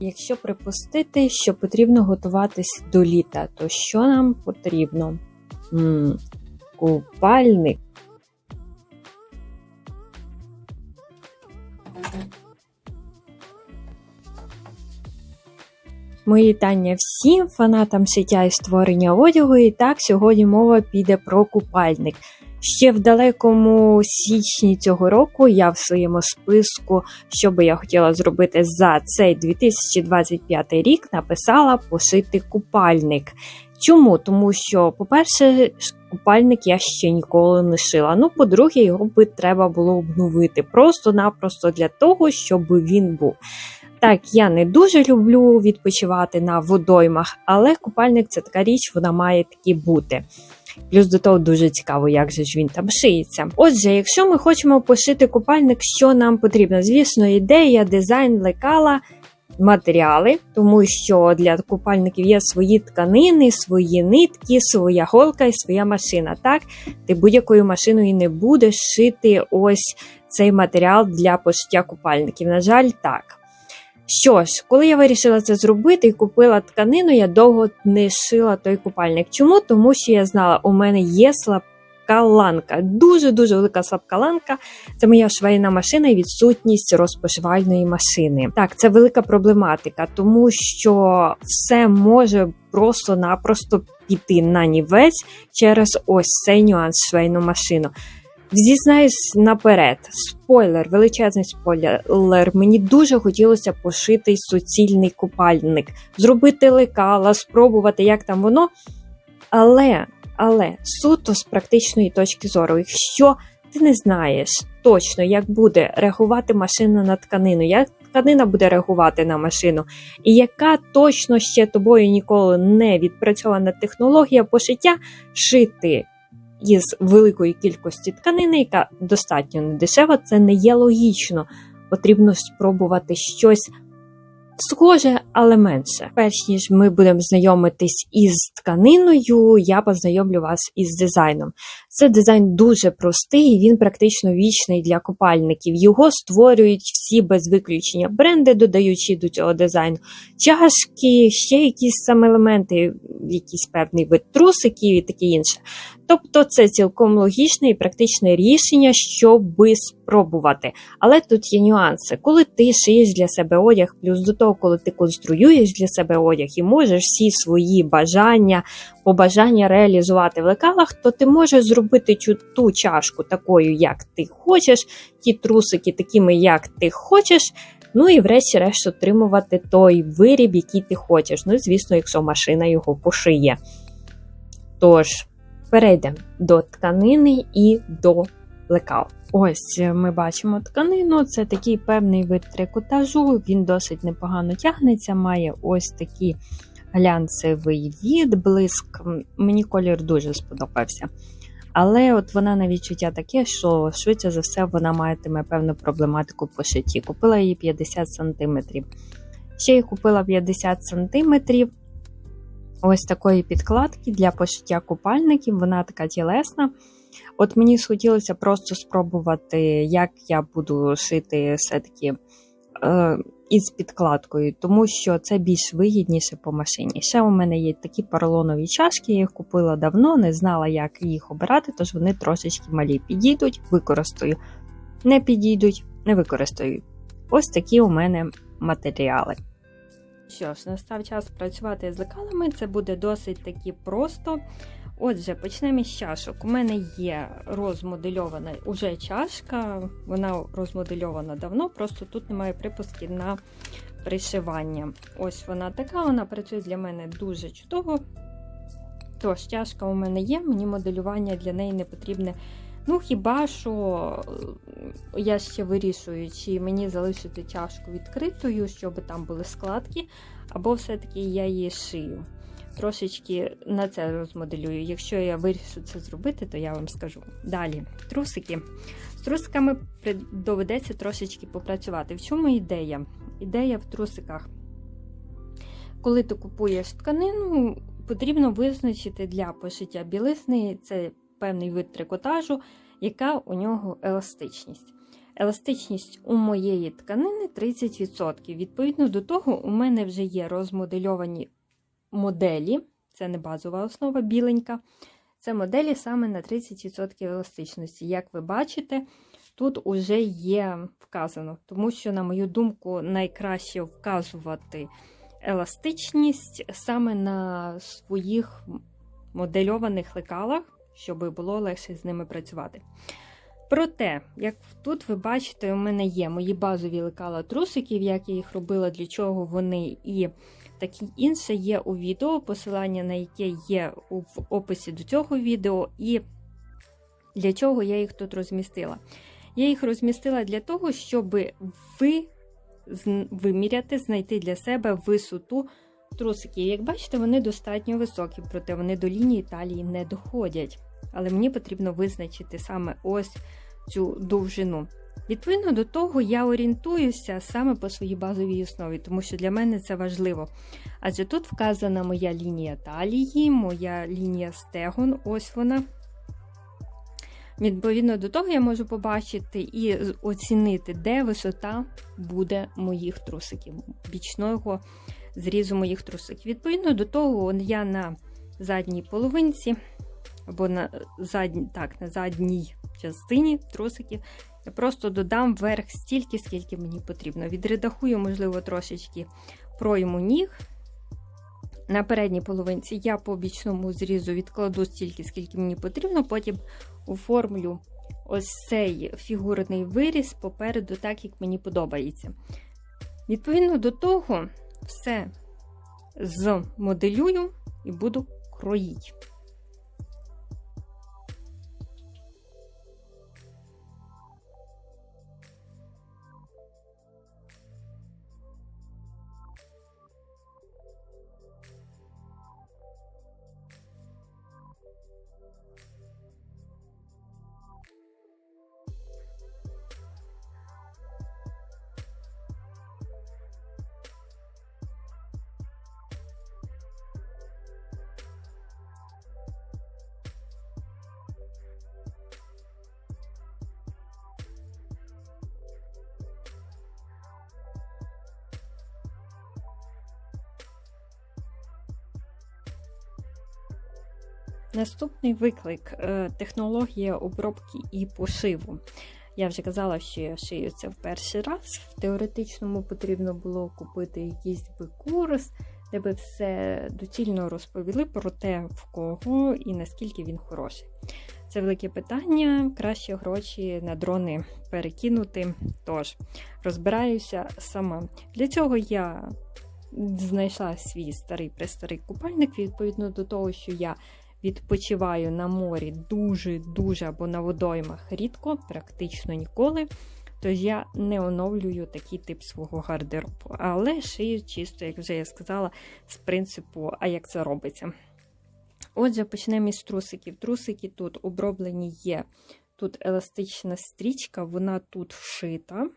Якщо припустити, що потрібно готуватись до літа, то що нам потрібно? м купальник. Мої вітання всім фанатам шиття і створення одягу. І так, сьогодні мова піде про купальник. Ще в далекому січні цього року я в своєму списку, що би я хотіла зробити за цей 2025 рік, написала пошити купальник. Чому? Тому що, по-перше, купальник я ще ніколи не шила. Ну, по-друге, його би треба було обновити просто-напросто для того, щоб він був. Так, я не дуже люблю відпочивати на водоймах, але купальник це така річ, вона має такі бути. Плюс до того дуже цікаво, як же ж він там шиється. Отже, якщо ми хочемо пошити купальник, що нам потрібно? Звісно, ідея, дизайн, лекала, матеріали, тому що для купальників є свої тканини, свої нитки, своя голка і своя машина. Так, ти будь-якою машиною не будеш шити ось цей матеріал для пошиття купальників. На жаль, так. Що ж, коли я вирішила це зробити і купила тканину, я довго не шила той купальник. Чому? Тому що я знала, у мене є слабка ланка. Дуже-дуже велика слабка ланка. Це моя швейна машина і відсутність розпошивальної машини. Так, це велика проблематика, тому що все може просто-напросто піти на нівець через ось цей нюанс швейну машину. Зізнаюсь наперед, спойлер, величезний спойлер. Мені дуже хотілося пошити суцільний купальник, зробити лекала, спробувати, як там воно. Але, але суто з практичної точки зору, якщо ти не знаєш точно, як буде реагувати машина на тканину, як тканина буде реагувати на машину, і яка точно ще тобою ніколи не відпрацьована технологія пошиття шити із великої кількості тканини, яка достатньо недешева, це не є логічно. Потрібно спробувати щось схоже, але менше. Перш ніж ми будемо знайомитись із тканиною, я познайомлю вас із дизайном. Це дизайн дуже простий, він практично вічний для купальників. Його створюють всі без виключення бренди, додаючи до цього дизайну чашки, ще якісь саме елементи, якийсь певний вид трусиків і таке інше. Тобто це цілком логічне і практичне рішення, щоб спробувати. Але тут є нюанси. Коли ти шиєш для себе одяг, плюс до того, коли ти конструюєш для себе одяг і можеш всі свої бажання, побажання реалізувати в лекалах, то ти можеш зробити ту чашку такою, як ти хочеш, ті трусики такими, як ти хочеш. Ну і врешті-решт отримувати той виріб, який ти хочеш. Ну, звісно, якщо машина його пошиє. Тож, перейдемо до тканини і до лекал. Ось ми бачимо тканину, це такий певний вид трикотажу, він досить непогано тягнеться, має ось такий глянцевий відблиск. Мені колір дуже сподобався. Але от вона на відчуття таке, що швидше за все вона матиме певну проблематику по шитті. Купила її 50 см. Ще й купила 50 см ось такої підкладки для пошиття купальників. Вона така тілесна. От мені схотілося просто спробувати, як я буду шити все-таки е, із підкладкою, тому що це більш вигідніше по машині. Ще у мене є такі поролонові чашки, я їх купила давно, не знала, як їх обирати, тож вони трошечки малі підійдуть, використаю. Не підійдуть, не використаю. Ось такі у мене матеріали. Що ж, настав час працювати з лекалами, це буде досить таки просто. Отже, почнемо з чашок. У мене є розмодельована уже чашка, вона розмодельована давно, просто тут немає припуски на пришивання. Ось вона така, вона працює для мене дуже чудово. Тож, чашка у мене є, мені моделювання для неї не потрібне. Ну, хіба що я ще вирішую, чи мені залишити чашку відкритою, щоб там були складки, або все-таки я її шию трошечки на це розмоделюю. Якщо я вирішу це зробити, то я вам скажу. Далі, трусики. З трусиками доведеться трошечки попрацювати. В чому ідея? Ідея в трусиках. Коли ти купуєш тканину, потрібно визначити для пошиття білизни це певний вид трикотажу, яка у нього еластичність. Еластичність у моєї тканини 30%. Відповідно до того, у мене вже є розмодельовані моделі, це не базова основа біленька. Це моделі саме на 30% еластичності. Як ви бачите, тут уже є вказано, тому що, на мою думку, найкраще вказувати еластичність саме на своїх модельованих лекалах, щоб було легше з ними працювати. Проте, як тут ви бачите, у мене є мої базові лекала трусиків, як я їх робила, для чого вони і таке інше є у відео, посилання на яке є в описі до цього відео, і для чого я їх тут розмістила. Я їх розмістила для того, щоб ви виміряти, знайти для себе висоту трусиків. Як бачите, вони достатньо високі, проте вони до лінії талії не доходять. Але мені потрібно визначити саме ось цю довжину. Відповідно до того, я орієнтуюся саме по своїй базовій основі, тому що для мене це важливо. Адже тут вказана моя лінія талії, моя лінія стегон, ось вона. Відповідно до того, я можу побачити і оцінити, де висота буде моїх трусиків, бічного зрізу моїх трусиків. Відповідно до того, я на задній половинці, або на задній, так, на задній частині трусиків, я просто додам вверх стільки, скільки мені потрібно. Відредахую, можливо, трошечки пройму ніг. На передній половинці я по бічному зрізу відкладу стільки, скільки мені потрібно, потім оформлю ось цей фігурний виріз попереду, так як мені подобається. Відповідно до того, все змоделюю і буду кроїти. Наступний виклик е, технологія обробки і пошиву. Я вже казала, що я шию це в перший раз. В теоретичному потрібно було купити якийсь би курс, де би все доцільно розповіли про те, в кого і наскільки він хороший. Це велике питання, краще гроші на дрони перекинути. Тож, розбираюся сама. Для цього я знайшла свій старий престарий купальник, відповідно до того, що я відпочиваю на морі дуже-дуже або на водоймах рідко, практично ніколи. Тож я не оновлюю такий тип свого гардеробу. Але шию чисто, як вже я сказала, з принципу, а як це робиться. Отже, почнемо із трусиків. Трусики тут оброблені є. Тут еластична стрічка, вона тут вшита.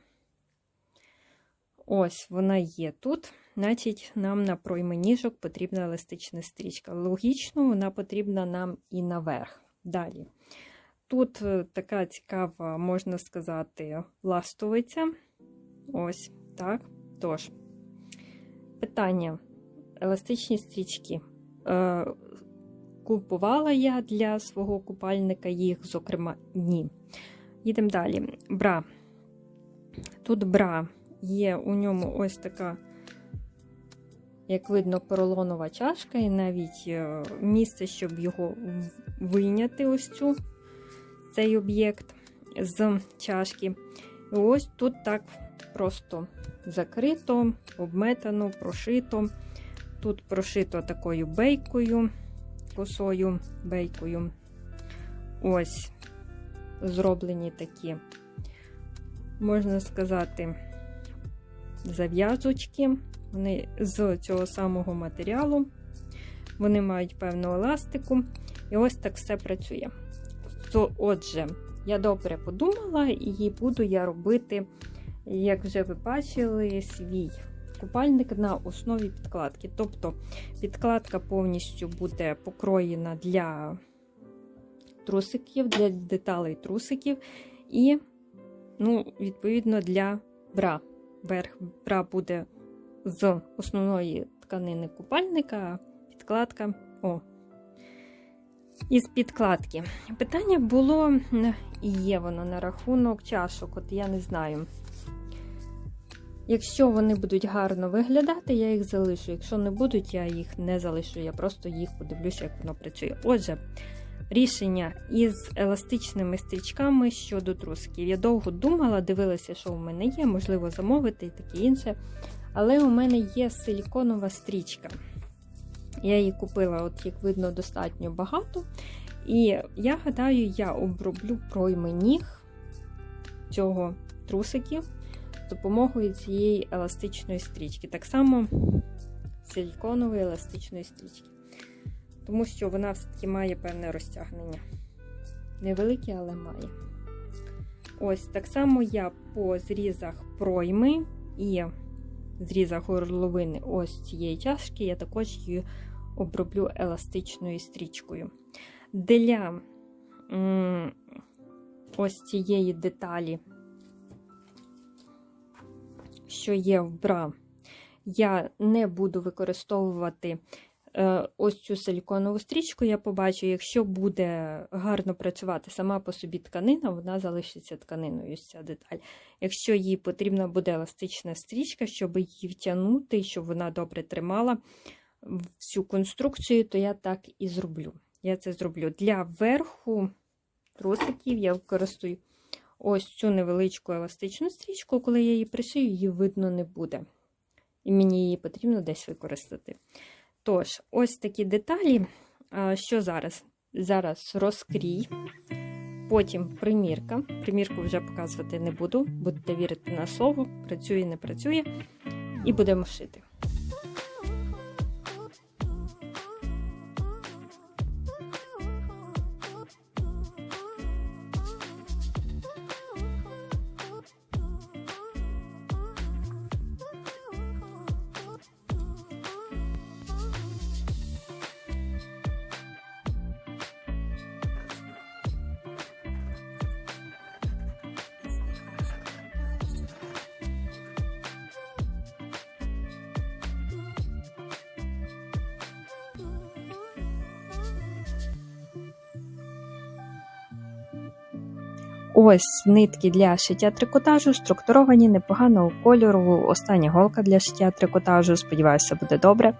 Ось вона є тут. Значить, нам на пройменіжок потрібна еластична стрічка. Логічно, вона потрібна нам і наверх. Далі. Тут е, така цікава, можна сказати, ластовиця. Ось так. Тож, питання: еластичні стрічки. Е, Купувала я для свого купальника їх, зокрема, ні. Їдемо далі. Бра. Тут бра є у ньому ось така як видно, поролонова чашка, і навіть е, місце, щоб його вийняти, ось цю цей об'єкт з чашки. І ось тут так просто закрито, обметано, прошито. Тут прошито такою бейкою, косою бейкою. Ось зроблені такі, можна сказати, зав'язочки. Вони з цього самого матеріалу, вони мають певну еластику. І ось так все працює. То, Отже, я добре подумала, і буду я робити, як вже ви бачили, свій купальник на основі підкладки. Тобто підкладка повністю буде покроєна для трусиків, для деталей трусиків. І ну, відповідно, для бра. Верх бра буде з основної тканини купальника, підкладка. О. Із підкладки. Питання було, і є воно на рахунок чашок. От я не знаю. Якщо вони будуть гарно виглядати, я їх залишу. Якщо не будуть, я їх не залишу. Я просто їх подивлюся, як воно працює. Отже, рішення із еластичними стрічками щодо трусиків. Я довго думала, дивилася, що в мене є, можливо, замовити і таке інше. Але у мене є силіконова стрічка. Я її купила, от як видно, достатньо багато. І я гадаю, я оброблю пройми ніг цього трусиків з допомогою цієї еластичної стрічки. Так само силіконової еластичної стрічки. Тому що вона все-таки має певне розтягнення. Невелике, але має. Ось так само я по зрізах пройми і зрізах горловини ось цієї чашки, я також її оброблю еластичною стрічкою. Для ось цієї деталі, що є в бра, я не буду використовувати ось цю силіконову стрічку. Я побачу, якщо буде гарно працювати сама по собі тканина, вона залишиться тканиною ось ця деталь. Якщо їй потрібна буде еластична стрічка, щоб її втягнути, щоб вона добре тримала всю конструкцію, то я так і зроблю. Я це зроблю. Для верху трусиків я використаю ось цю невеличку еластичну стрічку, коли я її пришию, її видно не буде. І мені її потрібно десь використати. Тож, ось такі деталі. Що зараз? Зараз розкрій, потім примірка. Примірку вже показувати не буду, будете вірити на слово, працює, не працює, і будемо шити. Ось нитки для шиття трикотажу, структуровані непоганого кольору. Остання голка для шиття трикотажу. Сподіваюся, буде добре.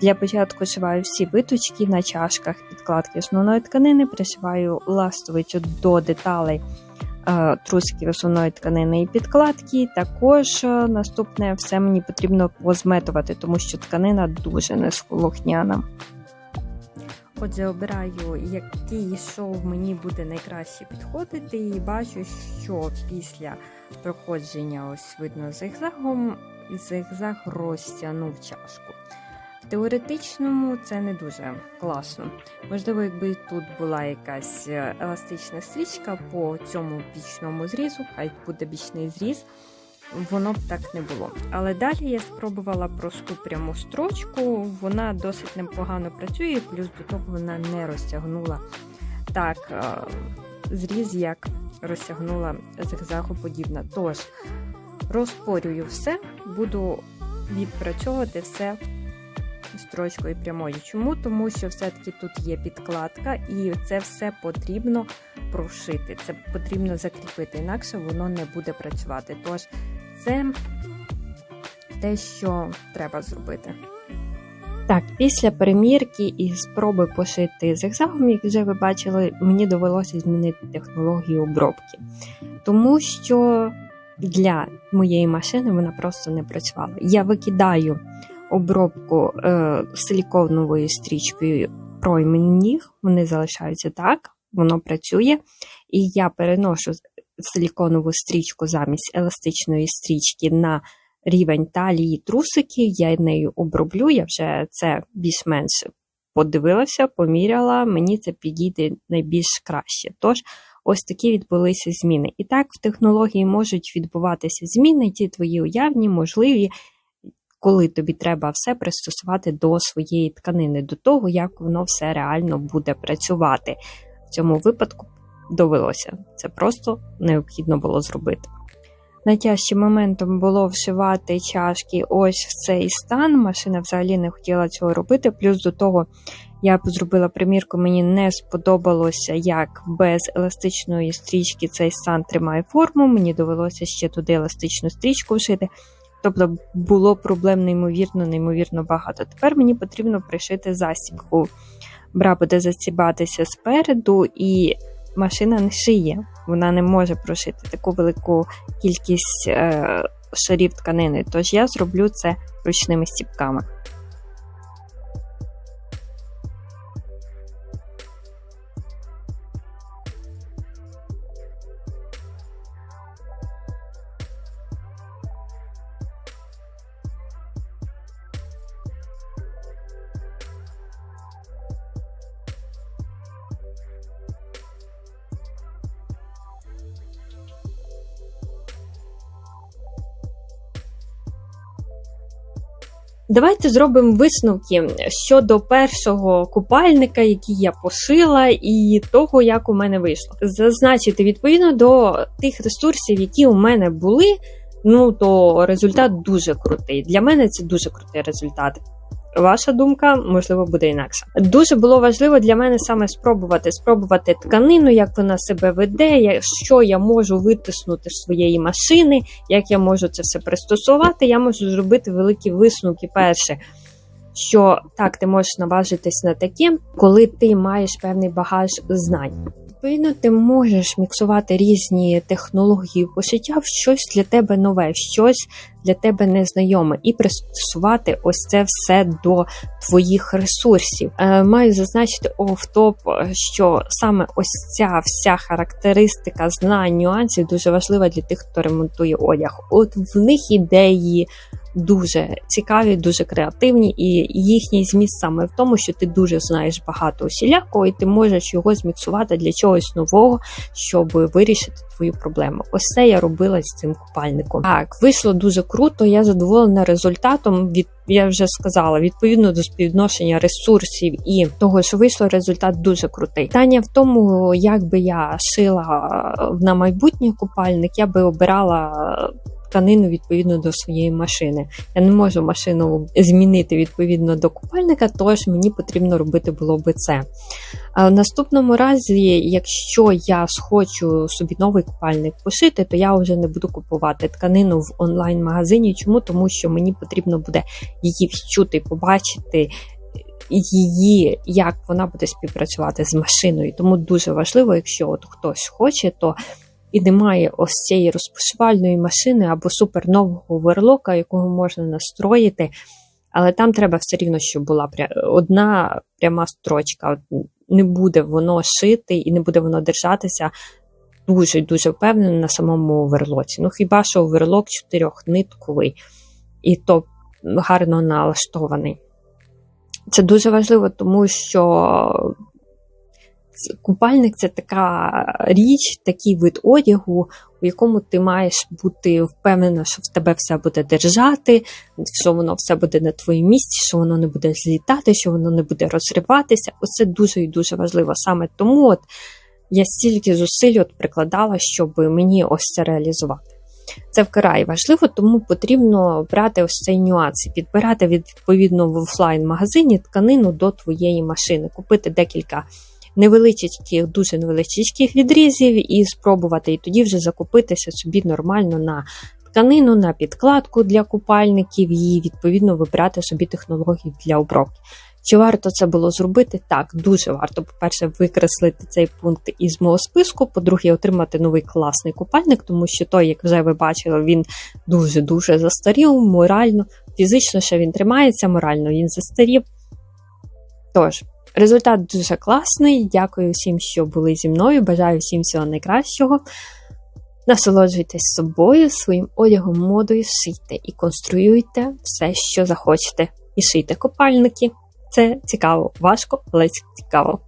Для початку шиваю всі виточки на чашках підкладки основної тканини, пришиваю ластовицю до деталей е, трусиків основної тканини і підкладки. Також е, наступне все мені потрібно позметувати, тому що тканина дуже несколохняна. Отже, обираю, який шов мені буде найкраще підходити, і бачу, що після проходження ось видно зигзагом, зигзаг розтягнув чашку. В теоретичному це не дуже класно. Можливо, якби тут була якась еластична стрічка по цьому бічному зрізу, хай буде бічний зріз, воно б так не було. Але далі я спробувала просту пряму строчку, вона досить непогано працює, плюс до того вона не розтягнула так е, зріз, як розтягнула зигзагоподібна. Тож, розпорюю все, буду відпрацьовувати все строчкою прямою. Чому? Тому що все-таки тут є підкладка, і це все потрібно прошити. Це потрібно закріпити, інакше воно не буде працювати. Тож, це те, що треба зробити. Так, після перемірки і спроби пошити зигзагом, як вже ви бачили, мені довелося змінити технологію обробки. Тому що для моєї машини вона просто не працювала. Я викидаю обробку е, силіконовою стрічкою проймен ніг, вони залишаються так, воно працює. І я переношу силіконову стрічку замість еластичної стрічки на рівень талії трусиків, я нею оброблю, я вже це більш-менш подивилася, поміряла, мені це підійде найбільш краще. Тож, ось такі відбулися зміни. І так, в технології можуть відбуватися зміни, ті твої уявні, можливі, коли тобі треба все пристосувати до своєї тканини, до того, як воно все реально буде працювати. В цьому випадку довелося. Це просто необхідно було зробити. Найтяжчим моментом було вшивати чашки ось в цей стан. Машина взагалі не хотіла цього робити. Плюс до того я зробила примірку, мені не сподобалося, як без еластичної стрічки цей стан тримає форму. Мені довелося ще туди еластичну стрічку вшити. Тобто було проблем неймовірно, неймовірно багато. Тепер мені потрібно пришити застібку. Бра буде застібатися спереду, і машина не шиє. Вона не може прошити таку велику кількість е, шарів тканини. Тож я зроблю це ручними стіпками. Давайте зробимо висновки щодо першого купальника, який я пошила, і того, як у мене вийшло. Зазначити відповідно до тих ресурсів, які у мене були. Ну то результат дуже крутий. Для мене це дуже крутий результат. Ваша думка, можливо, буде інакша. Дуже було важливо для мене саме спробувати спробувати тканину, як вона себе веде, що я можу витиснути з своєї машини, як я можу це все пристосувати. Я можу зробити великі висновки. Перше, що так, ти можеш наважитись на таке, коли ти маєш певний багаж знань. Відповідно, ти можеш міксувати різні технології пошиття в щось для тебе нове, щось для тебе незнайоме, і пристосувати ось це все до твоїх ресурсів. Е, маю зазначити офтоп, що саме ось ця вся характеристика знань, нюансів дуже важлива для тих, хто ремонтує одяг. От в них ідеї дуже цікаві, дуже креативні, і їхній зміст саме в тому, що ти дуже знаєш багато усілякого, і ти можеш його зміксувати для чогось нового, щоб вирішити твою проблему. Ось це я робила з цим купальником. Так, вийшло дуже круто. Я задоволена результатом. Від я вже сказала, відповідно до співвідношення ресурсів і того, що вийшло, результат дуже крутий. Питання в тому, як би я шила на майбутнє купальник, я би обирала тканину відповідно до своєї машини. Я не можу машину змінити відповідно до купальника, тож мені потрібно робити було би це. А в наступному разі, якщо я схочу собі новий купальник пошити, то я вже не буду купувати тканину в онлайн-магазині. Чому? Тому що мені потрібно буде її відчути, побачити. Її, як вона буде співпрацювати з машиною. Тому дуже важливо, якщо от хтось хоче, то і немає ось цієї розпушувальної машини або супернового верлока, якого можна настроїти. Але там треба все рівно, щоб була одна пряма строчка. Не буде воно шити і не буде воно держатися дуже-дуже впевнено на самому оверлоці. Ну, хіба що оверлок чотирьохнитковий і то гарно налаштований. Це дуже важливо, тому що Купальник це така річ, такий вид одягу, у якому ти маєш бути впевнена, що в тебе все буде держати, що воно все буде на твоєму місці, що воно не буде злітати, що воно не буде розриватися. Оце дуже і дуже важливо. Саме тому от я стільки зусиль от прикладала, щоб мені ось це реалізувати. Це вкрай важливо, тому потрібно брати ось цей нюанс і підбирати відповідно в офлайн-магазині тканину до твоєї машини, купити декілька невеличких, дуже невеличких відрізів і спробувати, і тоді вже закупитися собі нормально на тканину, на підкладку для купальників і, відповідно, вибирати собі технології для обробки. Чи варто це було зробити? Так, дуже варто, по-перше, викреслити цей пункт із мого списку. По-друге, отримати новий класний купальник, тому що той, як вже ви бачили, він дуже-дуже застарів, морально, фізично ще він тримається, морально він застарів. Тож, Результат дуже класний. Дякую всім, що були зі мною. Бажаю всім всього найкращого. Насолоджуйтесь собою, своїм одягом, модою, шийте і конструюйте все, що захочете. І шийте копальники. Це цікаво, важко, але цікаво.